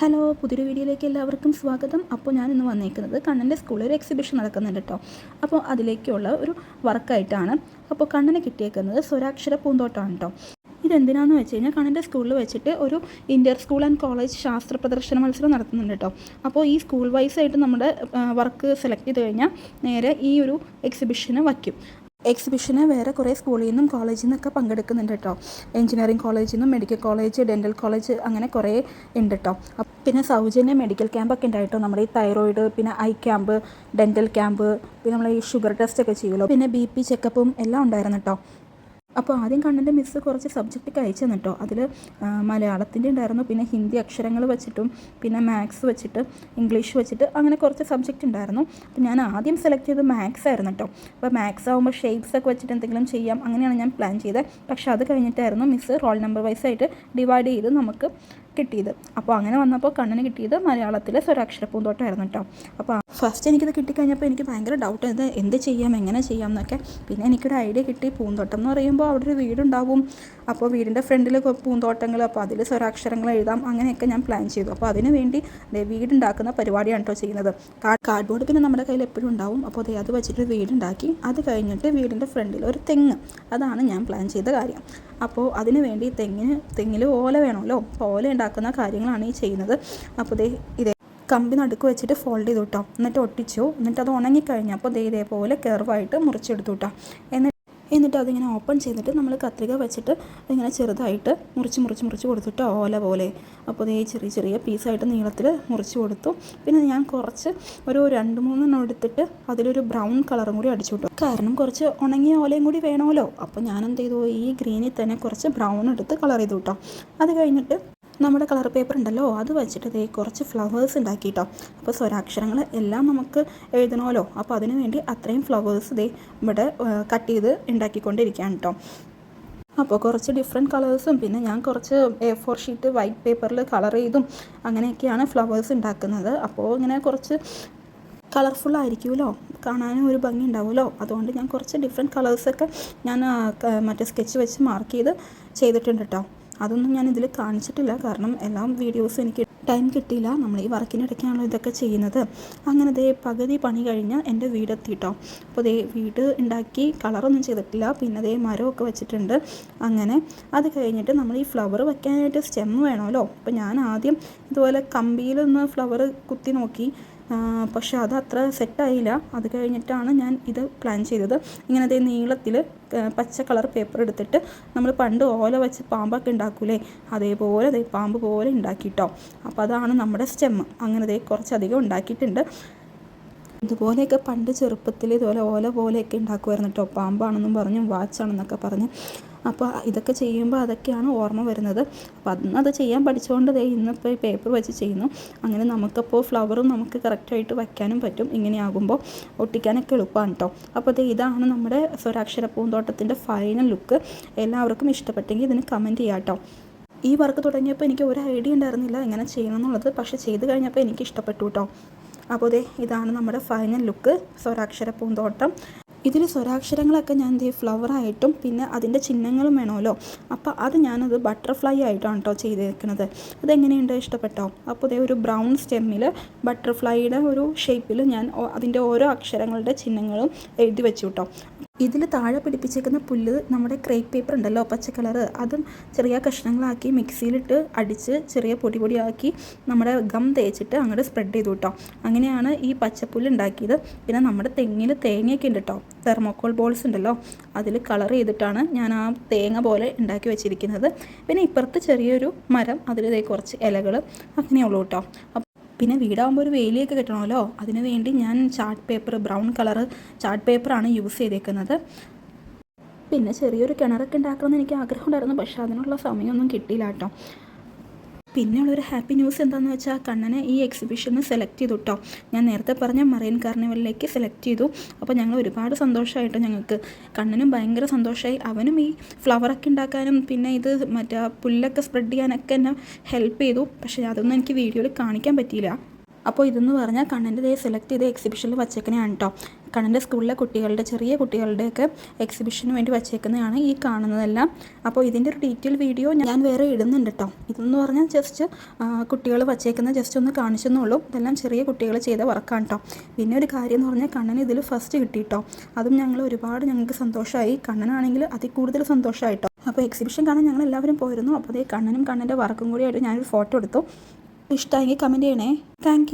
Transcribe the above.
Hello പുതിയൊരു വീഡിയോയിലേക്ക് എല്ലാവർക്കും സ്വാഗതം. അപ്പോൾ ഞാൻ ഇന്ന് വന്നേക്കുന്നത് കണ്ണന്റെ സ്കൂളിൽ ഒരു എക്സിബിഷൻ നടക്കുന്നുണ്ട് കേട്ടോ അപ്പോൾ അതിലേക്കുള്ള ഒരു വർക്കായിട്ടാണ്. അപ്പോൾ കണ്ണനെ കിട്ടിയേക്കുന്നത് സ്വരാക്ഷര പൂന്തോട്ടമാണ് കേട്ടോ ഇതെന്തിനാന്ന് വെച്ച് കഴിഞ്ഞാൽ കണ്ണന്റെ സ്കൂളിൽ വെച്ചിട്ട് ഒരു ഇന്റർ സ്കൂൾ ആൻഡ് കോളേജ് ശാസ്ത്ര പ്രദർശന മത്സരം നടത്തുന്നുണ്ട് കേട്ടോ അപ്പോൾ ഈ സ്കൂൾ വൈസായിട്ട് നമ്മുടെ വർക്ക് സെലക്ട് ചെയ്ത് കഴിഞ്ഞാൽ നേരെ ഈ ഒരു എക്സിബിഷന് വയ്ക്കും. എക്സിബിഷന് വേറെ കുറേ സ്കൂളിൽ നിന്നും കോളേജിൽ നിന്നൊക്കെ പങ്കെടുക്കുന്നുണ്ട് കേട്ടോ. എഞ്ചിനീയറിംഗ് കോളേജിൽ നിന്നും മെഡിക്കൽ കോളേജ് ഡെന്റൽ കോളേജ് അങ്ങനെ കുറേ ഉണ്ട് കേട്ടോ. പിന്നെ സൗജന്യ മെഡിക്കൽ ക്യാമ്പൊക്കെ ഉണ്ടായിട്ടോ. നമ്മുടെ ഈ തൈറോയിഡ് പിന്നെ ഐ ക്യാമ്പ് ഡെന്റൽ ക്യാമ്പ് പിന്നെ നമ്മൾ ഈ ഷുഗർ ടെസ്റ്റ് ഒക്കെ ചെയ്യുമല്ലോ. പിന്നെ ബി പി ചെക്കപ്പും എല്ലാം ഉണ്ടായിരുന്നു കേട്ടോ. അപ്പോൾ ആദ്യം കണ്ണന്റെ മിസ്സ് കുറച്ച് സബ്ജക്റ്റ് അയച്ചു തന്നിട്ടോ അതിൽ മലയാളത്തിന്റെ ഉണ്ടായിരുന്നു. പിന്നെ ഹിന്ദി അക്ഷരങ്ങൾ വെച്ചിട്ടും പിന്നെ മാത്സ് വെച്ചിട്ട് ഇംഗ്ലീഷ് വെച്ചിട്ട് അങ്ങനെ കുറച്ച് സബ്ജക്റ്റ് ഉണ്ടായിരുന്നു. അപ്പോൾ ഞാൻ ആദ്യം സെലക്ട് ചെയ്തത് മാത്സ് ആയിരുന്നു കേട്ടോ. അപ്പോൾ മാത്സ് ആകുമ്പോൾ ഷേപ്സ് ഒക്കെ വെച്ചിട്ട് എന്തെങ്കിലും ചെയ്യാം അങ്ങനെയാണ് ഞാൻ പ്ലാൻ ചെയ്തത്. പക്ഷേ അത് കഴിഞ്ഞിട്ടായിരുന്നു മിസ്സ് റോൾ നമ്പർ വൈസ് ആയിട്ട് ഡിവൈഡ് ചെയ്ത് നമുക്ക് കിട്ടിയത്. അപ്പോൾ അങ്ങനെ വന്നപ്പോൾ കണ്ണിന് കിട്ടിയത് മലയാളത്തിലെ സ്വരാക്ഷര പൂന്തോട്ടമായിരുന്നു കേട്ടോ. അപ്പോൾ ഫസ്റ്റ് എനിക്കിത് കിട്ടിക്കഴിഞ്ഞപ്പോൾ എനിക്ക് ഭയങ്കര ഡൗട്ട് ഇത് എന്ത് ചെയ്യാം? എങ്ങനെ ചെയ്യാം എന്നൊക്കെ. പിന്നെ എനിക്കൊരു ഐഡിയ കിട്ടി. പൂന്തോട്ടം എന്ന് പറയുമ്പോൾ അവിടെ ഒരു വീടുണ്ടാവും. അപ്പോൾ വീടിന്റെ ഫ്രണ്ടിൽ പൂന്തോട്ടങ്ങൾ അപ്പോൾ അതിൽ സ്വരാക്ഷരങ്ങൾ എഴുതാം. അങ്ങനെയൊക്കെ ഞാൻ പ്ലാൻ ചെയ്തു. അപ്പോൾ അതിന് വേണ്ടി വീടുണ്ടാക്കുന്ന പരിപാടിയാണ് കേട്ടോ ചെയ്യുന്നത്. കാർഡ് ബോർഡ് പിന്നെ നമ്മുടെ കയ്യിൽ എപ്പോഴും ഉണ്ടാവും. അപ്പോൾ ദേ അത് വെച്ചിട്ട് വീടുണ്ടാക്കി. അത് കഴിഞ്ഞിട്ട് വീടിന്റെ ഫ്രണ്ടിൽ ഒരു തെങ്ങ്. അതാണ് ഞാൻ പ്ലാൻ ചെയ്ത കാര്യം. അപ്പോൾ അതിന് വേണ്ടി തെങ്ങിന് തെങ്ങിൽ ഓല വേണമല്ലോ. അപ്പോൾ ഓല ഉണ്ടാക്കുന്ന കാര്യങ്ങളാണ് ഈ ചെയ്യുന്നത്. അപ്പോൾ ദേ ഇതേ കമ്പി നടുക്ക് വെച്ചിട്ട് ഫോൾഡ് ചെയ്തു കേട്ടോ. എന്നിട്ട് ഒട്ടിച്ചു. എന്നിട്ട് അത് ഉണങ്ങിക്കഴിഞ്ഞപ്പോൾ ദേ ഇതേപോലെ കെർവായിട്ട് മുറിച്ചെടുത്തു കേട്ടോ. എന്നിട്ട് എന്നിട്ട് അതിങ്ങനെ ഓപ്പൺ ചെയ്തിട്ട് നമ്മൾ കത്രിക വെച്ചിട്ട് ഇങ്ങനെ ചെറുതായിട്ട് മുറിച്ച് മുറിച്ച് മുറിച്ച് കൊടുത്തിട്ട് ഓല പോലെ. അപ്പോൾ ഈ ചെറിയ ചെറിയ പീസായിട്ട് നീളത്തിൽ മുറിച്ച് കൊടുത്തു. പിന്നെ ഞാൻ കുറച്ച് ഒരു രണ്ട് മൂന്നെണ്ണം എടുത്തിട്ട് അതിലൊരു ബ്രൗൺ കളറും കൂടി അടിച്ചു വിട്ടു കാരണം കുറച്ച് ഉണങ്ങിയ ഓലയും കൂടി വേണമല്ലോ. അപ്പോൾ ഞാൻ എന്ത് ചെയ്തു? ഈ ഗ്രീനിൽ തന്നെ കുറച്ച് ബ്രൗൺ എടുത്ത് കളർ ചെയ്തു കേട്ടോ. അത് കഴിഞ്ഞിട്ട് നമ്മുടെ കളർ പേപ്പർ ഉണ്ടല്ലോ അത് വെച്ചിട്ട് ദേ കുറച്ച് ഫ്ലവേഴ്സ് ഉണ്ടാക്കി കേട്ടോ അപ്പോൾ സ്വരാക്ഷരങ്ങൾ എല്ലാം നമുക്ക് എഴുതണമല്ലോ അപ്പോൾ അതിന് വേണ്ടി അത്രയും ഫ്ലവേഴ്സ് ദേ ഇവിടെ കട്ട് ചെയ്ത് ഉണ്ടാക്കിക്കൊണ്ടിരിക്കുകയാണ് കേട്ടോ അപ്പോൾ കുറച്ച് ഡിഫറെന്റ് കളേഴ്സും പിന്നെ ഞാൻ കുറച്ച് എ ഫോർ ഷീറ്റ് വൈറ്റ് പേപ്പറിൽ കളർ ചെയ്തും അങ്ങനെയൊക്കെയാണ് ഫ്ലവേഴ്സ് ഉണ്ടാക്കുന്നത്. അപ്പോൾ ഇങ്ങനെ കുറച്ച് കളർഫുൾ ആയിരിക്കുമല്ലോ കാണാനും ഒരു ഭംഗി ഉണ്ടാവുമല്ലോ? അതുകൊണ്ട് ഞാൻ കുറച്ച് ഡിഫറെന്റ് കളേഴ്സൊക്കെ ഞാൻ മറ്റേ സ്കെച്ച് വെച്ച് മാർക്ക് ചെയ്ത് ചെയ്തിട്ടുണ്ട് കേട്ടോ അതൊന്നും ഞാൻ ഇതിൽ കാണിച്ചിട്ടില്ല. കാരണം എല്ലാം വീഡിയോസും എനിക്ക് ടൈം കിട്ടിയില്ല. നമ്മൾ ഈ വർക്കിനിടയ്ക്കാണല്ലോ ഇതൊക്കെ ചെയ്യുന്നത്. അങ്ങനെ ദേ പകുതി പണി കഴിഞ്ഞ് എന്റെ വീട് കേട്ടോ അപ്പോൾ ദേ വീട് ഉണ്ടാക്കി കളറൊന്നും ചെയ്തിട്ടില്ല. പിന്നെ ദേ മരമൊക്കെ വെച്ചിട്ടുണ്ട്. അങ്ങനെ അത് കഴിഞ്ഞിട്ട് നമ്മൾ ഈ ഫ്ലവർ വെക്കാനായിട്ട് സ്റ്റെം വേണമല്ലോ. അപ്പോൾ ഞാൻ ആദ്യം ഇതുപോലെ കമ്പിയിലൊന്ന് ഫ്ലവർ കുത്തി നോക്കി. പക്ഷെ അത് അത്ര സെറ്റായില്ല. അത് കഴിഞ്ഞിട്ടാണ് ഞാൻ ഇത് പ്ലാൻ ചെയ്തത്. ഇങ്ങനത്തെ അതേ നീളത്തിൽ പച്ച കളർ പേപ്പർ എടുത്തിട്ട് നമ്മൾ പണ്ട് ഓല വെച്ച് പാമ്പൊക്കെ ഉണ്ടാക്കൂലേ? അതേപോലെ ദേ പാമ്പ് പോലെ ഉണ്ടാക്കിയിട്ടോ അപ്പോൾ അതാണ് നമ്മുടെ സ്റ്റെമ്മ് അങ്ങനെ ദേ കുറച്ചധികം ഉണ്ടാക്കിയിട്ടുണ്ട്. ഇതുപോലെയൊക്കെ പണ്ട് ചെറുപ്പത്തിൽ ഇതുപോലെ ഓല പോലെയൊക്കെ ഉണ്ടാക്കുമായിരുന്നു കേട്ടോ പാമ്പാണെന്നും പറഞ്ഞും വാച്ചാണെന്നൊക്കെ പറഞ്ഞ്. അപ്പോൾ ഇതൊക്കെ ചെയ്യുമ്പോൾ അതൊക്കെയാണ് ഓർമ്മ വരുന്നത്. അപ്പോൾ അന്ന് അത് ചെയ്യാൻ പഠിച്ചുകൊണ്ട് ദേ ഇന്നിപ്പോൾ പേപ്പർ വെച്ച് ചെയ്യുന്നു. അങ്ങനെ നമുക്കപ്പോൾ ഫ്ലവറും നമുക്ക് കറക്റ്റായിട്ട് വയ്ക്കാനും പറ്റും. ഇങ്ങനെയാകുമ്പോൾ ഒട്ടിക്കാനൊക്കെ എളുപ്പമാണ് കേട്ടോ അപ്പോൾ ദേ ഇതാണ് നമ്മുടെ സ്വരാക്ഷര പൂന്തോട്ടത്തിന്റെ ഫൈനൽ ലുക്ക് എല്ലാവർക്കും ഇഷ്ടപ്പെട്ടെങ്കിൽ ഇതിന് കമന്റ് ചെയ്യാം കേട്ടോ ഈ വർക്ക് തുടങ്ങിയപ്പോൾ എനിക്ക് ഒരു ഐഡിയ ഉണ്ടായിരുന്നില്ല എങ്ങനെ ചെയ്യണം എന്നുള്ളത് പക്ഷേ ചെയ്ത് കഴിഞ്ഞപ്പോൾ എനിക്ക് ഇഷ്ടപ്പെട്ടു കേട്ടോ അപ്പോൾ ദേ ഇതാണ് നമ്മുടെ ഫൈനൽ ലുക്ക് സ്വരാക്ഷര പൂന്തോട്ടം. ഇതിൽ സ്വരാക്ഷരങ്ങളൊക്കെ ഞാൻ ദേ ഫ്ലവറായിട്ടും പിന്നെ അതിന്റെ ചിഹ്നങ്ങളും വേണമല്ലോ. അപ്പോൾ അത് ഞാനത് ബട്ടർഫ്ലൈ ആയിട്ടാണ് കേട്ടോ ചെയ്തേക്കുന്നത് അതെങ്ങനെയുണ്ട് ഇഷ്ടപ്പെട്ടോ? അപ്പോൾ ഇതേ ഒരു ബ്രൗൺ സ്റ്റെമ്മിൽ ബട്ടർഫ്ലൈയുടെ ഒരു ഷേപ്പിൽ ഞാൻ അതിന്റെ ഓരോ അക്ഷരങ്ങളുടെ ചിഹ്നങ്ങളും എഴുതി വെച്ചു കേട്ടോ. ഇതിൽ താഴെ പിടിപ്പിച്ചേക്കുന്ന പുല്ല് നമ്മുടെ ക്രേപ്പ് പേപ്പർ ഉണ്ടല്ലോ പച്ച കളറ്. അതും ചെറിയ കഷ്ണങ്ങളാക്കി മിക്സിയിലിട്ട് അടിച്ച് ചെറിയ പൊടി പൊടിയാക്കി നമ്മുടെ ഗം തേച്ചിട്ട് അങ്ങോട്ട് സ്പ്രെഡ് ചെയ്തു കേട്ടോ അങ്ങനെയാണ് ഈ പച്ചപ്പുല്ല് ഉണ്ടാക്കിയത്. പിന്നെ നമ്മുടെ തെങ്ങിൽ തേങ്ങയൊക്കെ ഉണ്ട് കേട്ടോ തെർമോക്കോൾ ബോൾസ് ഉണ്ടല്ലോ അതിൽ കളർ ചെയ്തിട്ടാണ് ഞാൻ ആ തേങ്ങ പോലെ ഉണ്ടാക്കി വെച്ചിരിക്കുന്നത്. പിന്നെ ഇപ്പുറത്ത് ചെറിയൊരു മരം അതിൽ കുറച്ച് ഇലകൾ അങ്ങനെയുള്ളൂ കേട്ടോ പിന്നെ വീടാകുമ്പോൾ ഒരു വേലിയൊക്കെ കിട്ടണമല്ലോ. അതിന് വേണ്ടി ഞാൻ chart paper brown colour chart പേപ്പറാണ് യൂസ് ചെയ്തേക്കുന്നത്. പിന്നെ ചെറിയൊരു കിണറൊക്കെ ഉണ്ടാക്കണമെന്ന് എനിക്ക് ആഗ്രഹം ഉണ്ടായിരുന്നു പക്ഷേ അതിനുള്ള സമയമൊന്നും കിട്ടിയില്ല കേട്ടോ. പിന്നെയുള്ളൊരു ഹാപ്പി ന്യൂസ് എന്താണെന്ന് വെച്ചാൽ കണ്ണനെ ഈ എക്സിബിഷന് സെലക്ട് ചെയ്തു കേട്ടോ ഞാൻ നേരത്തെ പറഞ്ഞ മറൈൻ കാർണിവലിലേക്ക് സെലക്ട് ചെയ്തു. അപ്പോൾ ഞങ്ങൾ ഒരുപാട് സന്തോഷമായിട്ട് ഞങ്ങൾക്ക് കണ്ണനും ഭയങ്കര സന്തോഷമായി അവനും ഈ ഫ്ലവറൊക്കെ ഉണ്ടാക്കാനും പിന്നെ ഇത് മറ്റേ പുല്ലൊക്കെ സ്പ്രെഡ് ചെയ്യാനൊക്കെ എന്നെ ഹെൽപ്പ് ചെയ്തു. പക്ഷേ അതൊന്നും എനിക്ക് വീഡിയോയിൽ കാണിക്കാൻ പറ്റിയില്ല. അപ്പോൾ ഇതെന്ന് പറഞ്ഞാൽ കണ്ണന്റെ ദേ സെലക്ട് ചെയ്ത എക്സിബിഷനിൽ വച്ചേക്കണതാണ് കേട്ടോ കണ്ണന്റെ സ്കൂളിലെ കുട്ടികളുടെ ചെറിയ കുട്ടികളുടെയൊക്കെ എക്സിബിഷന് വേണ്ടി വച്ചേക്കുന്നതാണ് ഈ കാണുന്നതെല്ലാം. അപ്പോൾ ഇതിന്റെ ഒരു ഡീറ്റെയിൽ വീഡിയോ ഞാൻ വേറെ ഇടുന്നുണ്ട് കേട്ടോ ഇതെന്ന് പറഞ്ഞാൽ ജസ്റ്റ് കുട്ടികൾ വച്ചേക്കുന്ന ജസ്റ്റ് ഒന്ന് കാണിച്ചെന്നുള്ളൂ ഇതെല്ലാം ചെറിയ കുട്ടികൾ ചെയ്ത വർക്കാണ് കേട്ടോ പിന്നെ ഒരു കാര്യം എന്ന് പറഞ്ഞാൽ കണ്ണന് ഇതിൽ ഫസ്റ്റ് കിട്ടി കേട്ടോ അതും ഞങ്ങൾ ഒരുപാട് ഞങ്ങൾക്ക് സന്തോഷമായി കണ്ണനാണെങ്കിൽ അതിൽ കൂടുതൽ സന്തോഷമായിട്ടോ അപ്പോൾ എക്സിബിഷൻ കാണാൻ ഞങ്ങൾ എല്ലാവരും പോയിരുന്നു. അപ്പോൾ അതേ കണ്ണനും കണ്ണന്റെ വർക്കും കൂടിയായിട്ട് ഞാനൊരു ഫോട്ടോ എടുത്തു. ഇഷ്ടമായെങ്കിൽ കമന്റ് ചെയ്യണേ. താങ്ക്